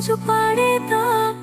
ప్రతిరోజు పాడేదా ప్రభువా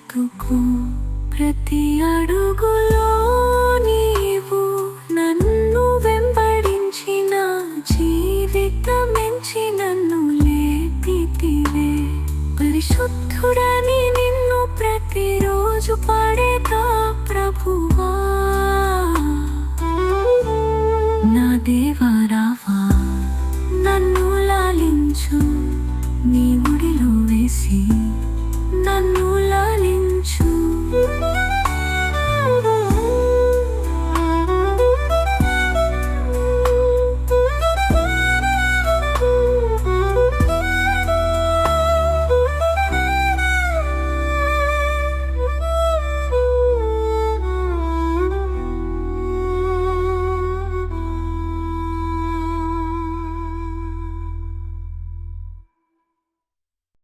బ్రతుకు ప్రతి అడుగులో నీవు నన్ను వెంబడించిన జీవితమెంచి నన్ను లేపితివే. పరిశుద్ధుడని నిన్ను ప్రతిరోజు పడేదా ప్రభువా? నా దేవరావా నన్ను లాలించు నీ గుడిలో వేసి